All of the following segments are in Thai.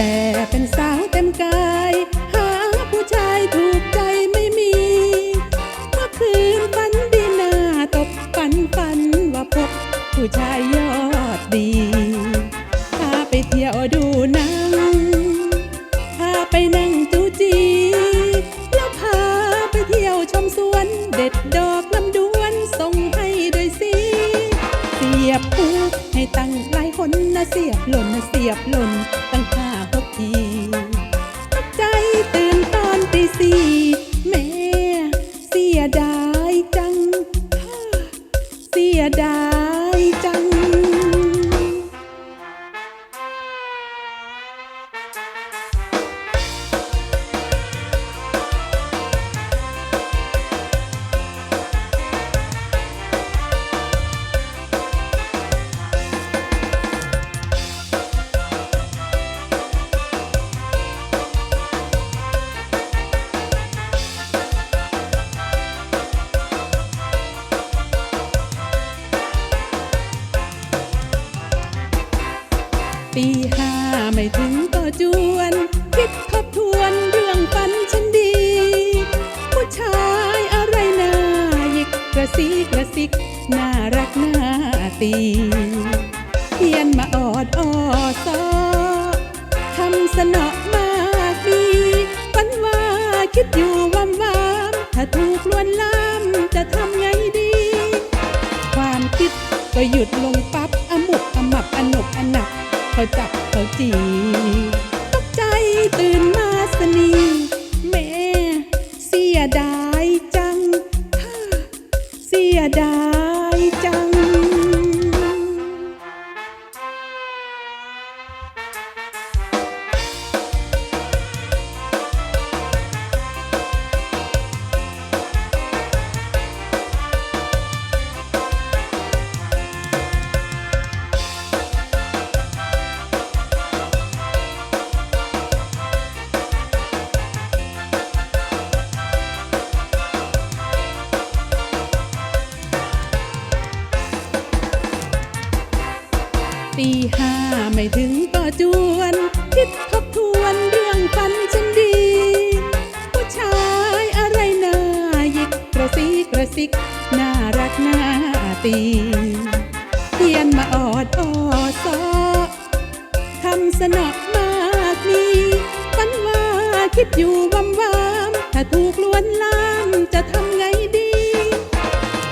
แต่เป็นสาวเต็มกาย หาผู้ชายถูกใจไม่มี เมื่อคืนฝันดีหน้าตบฝันฝันว่าพบผู้ชายยอดดีพาไปเที่ยวดูหนังพาไปนั่งจูจี แล้วพาไปเที่ยวชมสวนเด็ดดอกลำดวนส่งให้ด้วยสิเสียบผูกให้ตั้งหลายคนนะเสียบหล่นนะเสียบหล่นตั้งหา ทีตกใจตื่นตอนตีสี่แม่เสียดายจัง เสียดาย ห้าไม่ถึงก็จวน คิดทบทวนเรื่องฝันฉันดี ผู้ชายอะไรน่าหยิกกระซิกระซิก น่ารักน่าตีเพียนมาออดออซอทำสนอมากดีฝันว่าคิดอยู่วำวามถ้าถูกลวนลามจะทำไงดี ความคิดก็หยุดลงปั๊บ เขาจับเขาจีตกใจตื่นมาสนีแม่เสียดายจังฮ่าเสียดาย ตีห้าไม่ถึงก็จวน คิดทบทวนเรื่องฝันฉันดี ผู้ชายอะไรน่าหยิกกระซิกกระซิก น่ารักน่าตีเทียนมาออดออซอทำสนอมากมีฝันว่าคิดอยู่วำวามถ้าถูกลวนลามจะทำไงดี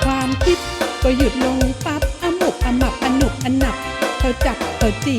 ความคิดก็หยุดลงปั๊บอมุกอมับอนุกอนับ เขาจับเขาจี